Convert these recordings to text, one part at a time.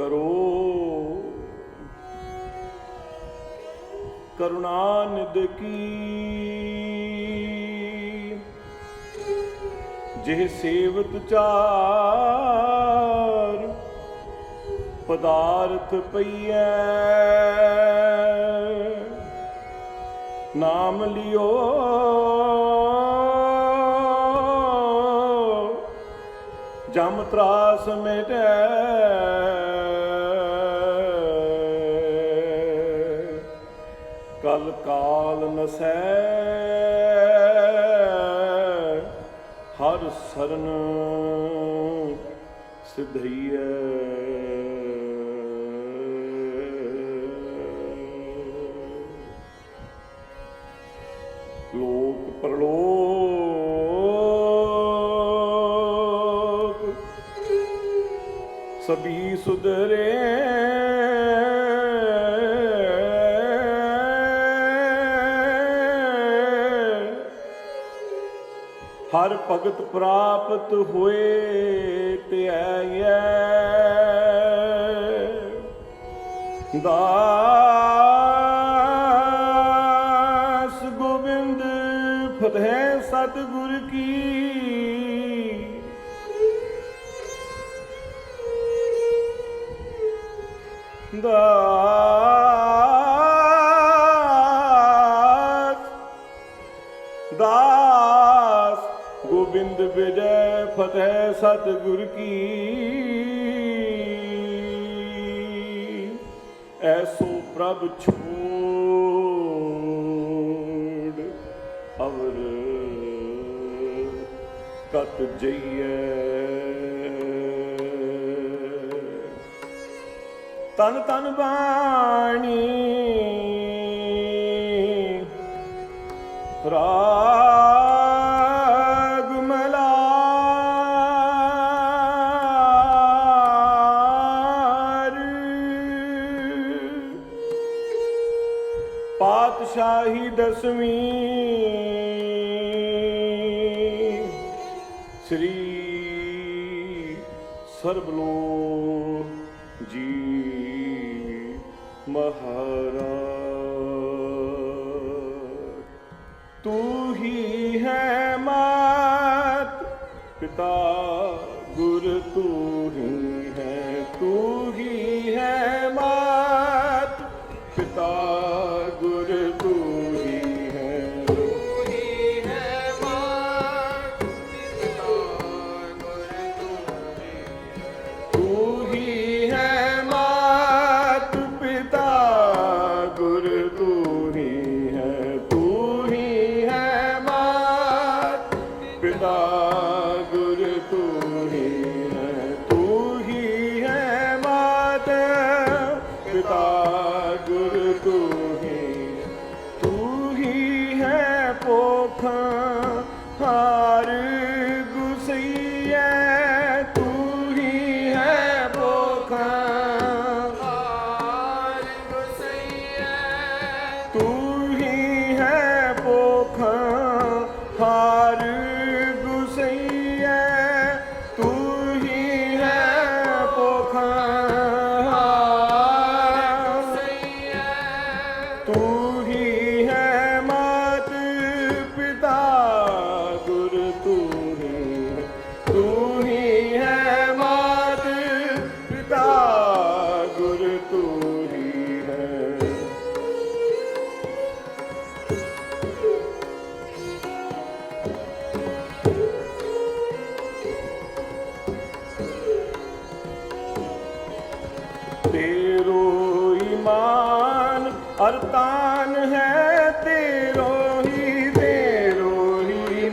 ਕਰੋ। ਕਰੁਣਾ ਨਿਧ ਕੀ। ਜਿਹ ਸੇਵਤ ਚਾਰ ਪਦਾਰਥ ਪਈਐ ਨਾਮ ਲਿਓ। ਜਮ ਤਰਾਸ ਮਿਟੈ। ਵਸੈ ਹਰ ਸਰਨ ਸਿਧਈਐ। ਲੋਕ ਸਭੀ ਸੁਧਰੇ ਭਗਤ ਪ੍ਰਾਪਤ ਹੋਏ ਧਿਆਈਐ ਦਾਸ ਗੋਬਿੰਦ ਫਤਿਹ ਸਤਿਗੁਰ ਕੀ। ਦਾ ਫਤਿਹ ਸਤਿਗੁਰ ਕੀ। ਐਸੋ ਪ੍ਰਭ ਛੋੜ ਅਵਰ ਕਤ ਜਈਏ ਤਨ ਤਨ ਬਾਣੀ ਪਿਤਾ ਗੁਰ ਤੂੰ Oh.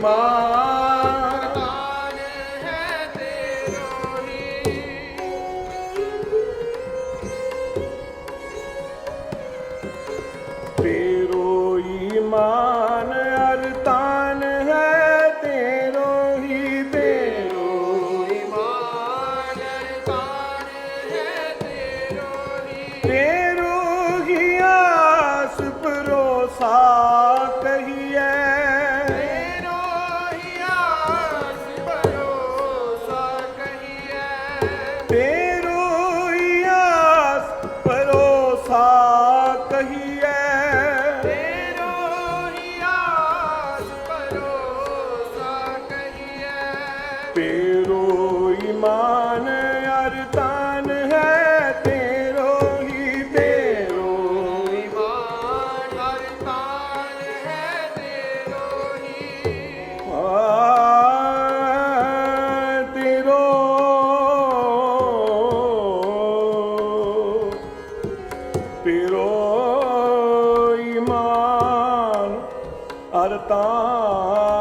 পূর্ণিমা ter ਅਰਤਾ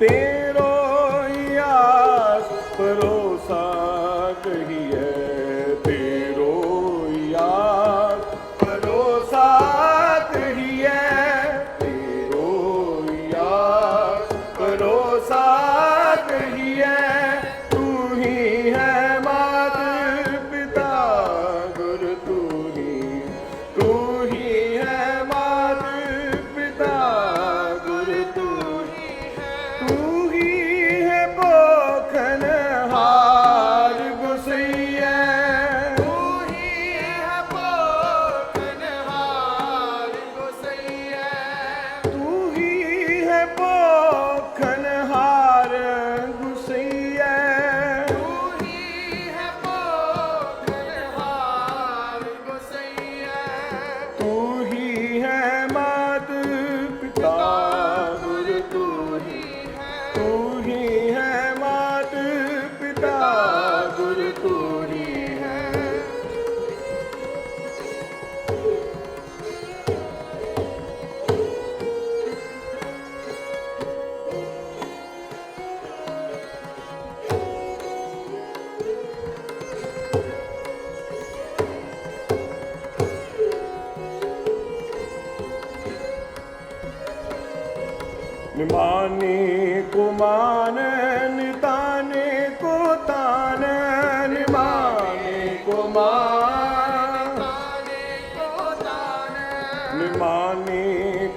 Big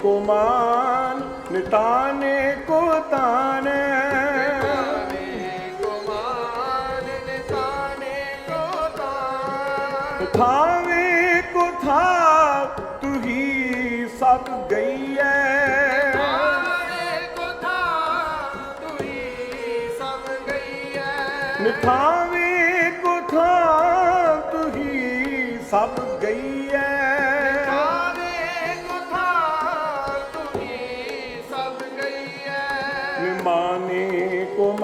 को मान निताने को ताने थावे को था तू ही सब गई है थावे को था तू ही सब गई है निथान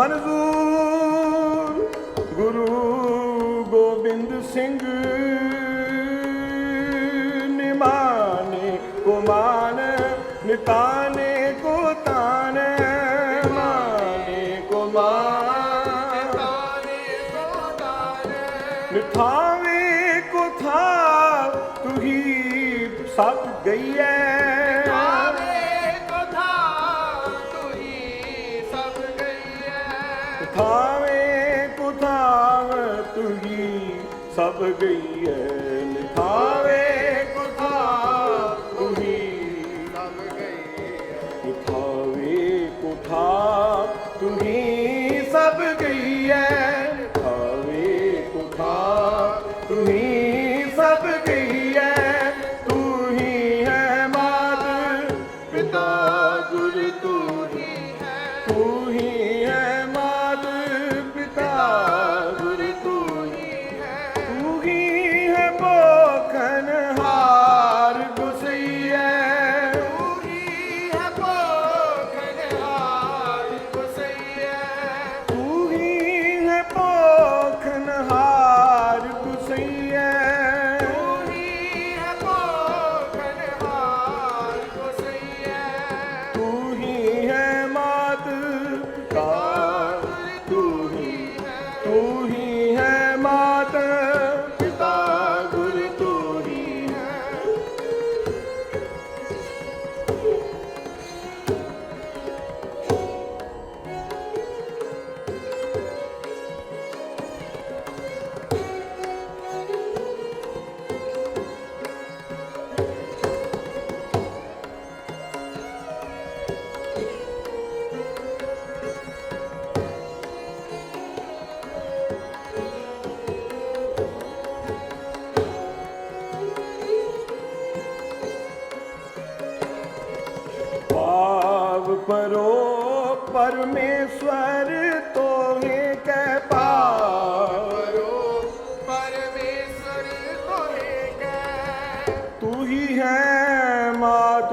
ਮਨਜ਼ੂਰ ਗੁਰੂ ਗੋਬਿੰਦ ਸਿੰਘ ਨਿਮਾਨੇ ਕੋ ਮਾਨ ਨਿਤਾਨੇ ਕੋ ਤਾਨ ਮਾਨੇ ਕੋ ਮਾਨ ਨਿਤਾਨੇ ਕੋ ਨਿਥਾਵੇ ਕੋ ਥਾ ਤੁਹੀ ਸਭ ਗਈਐ। ਸਭ ਗਈ ਹੈ ਨਿਖਾਵੇ ਕੁਥਾ ਉਹੀ ਸਭ ਗਈ ਹੈ ਨਿਖਾਵੇ ਕੁਥਾ ਤੁਹੀ।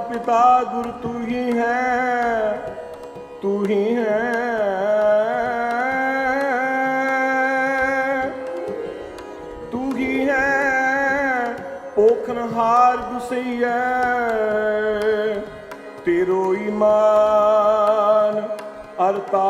ਪਿਤਾ ਗੁਰ ਤੂੰ ਹੀ ਹੈ, ਤੂੰ ਹੀ ਹੈ। ਤੂੰ ਹੀ ਹੈ ਪੋਖਨਹਾਰ ਗੁਸਈਐ ਤੇਰੋ ਇਮਾਨ ਅਰਤਾ।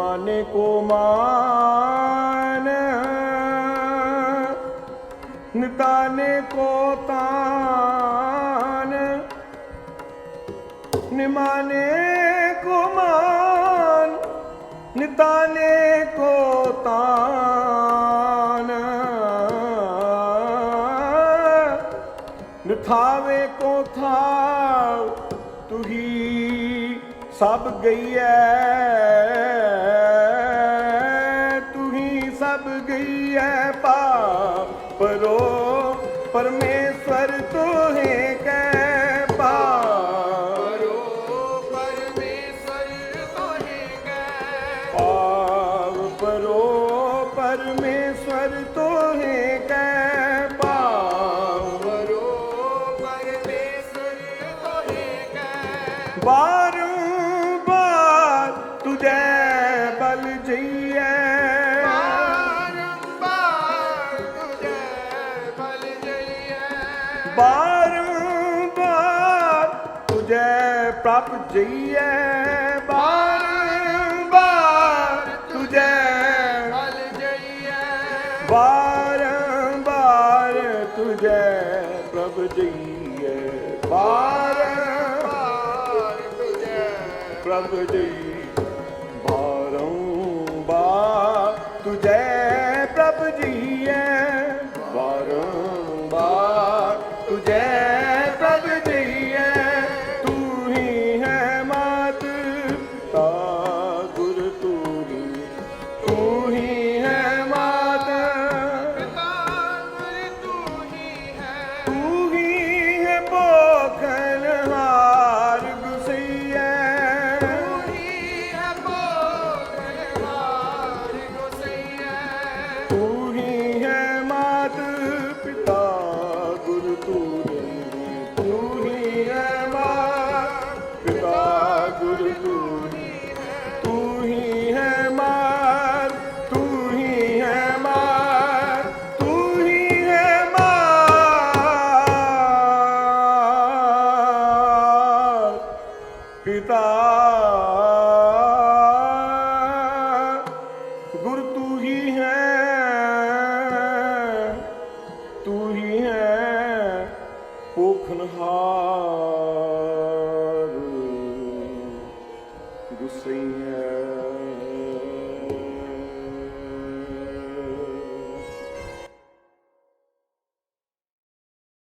ਮਨ ਕੋ ਮਾਨ ਨਿਤਾਨ ਕੋ ਤਾਨ। ਨਿਮਾਨੇ ਕੋ ਮਾਨ ਨਿਤਾਨੇ ਕੋ ਤਾਨ। ਨਿਥਾਵੇ ਕੋ ਥਾਉ ਤੁਹੀ ਸਭ ਗਈ ਐ ਸਭ ਗਈ ਹੈ ਪਾਪ ਪਰੋ ਬਾਰ ਬਾਰੰਬਾਰ ਤੁਝੇ ਪ੍ਰਭ ਜਈਏ। ਬਾਰ ਤੁਝੇ ਹਲ ਜਈਏ। ਬਾਰੰਬਾਰ ਤੁਝੇ ਪ੍ਰਭ ਜਈਏ। ਬਾਰ ਤੁਝੇ ਪ੍ਰਭ ਜਈਏ।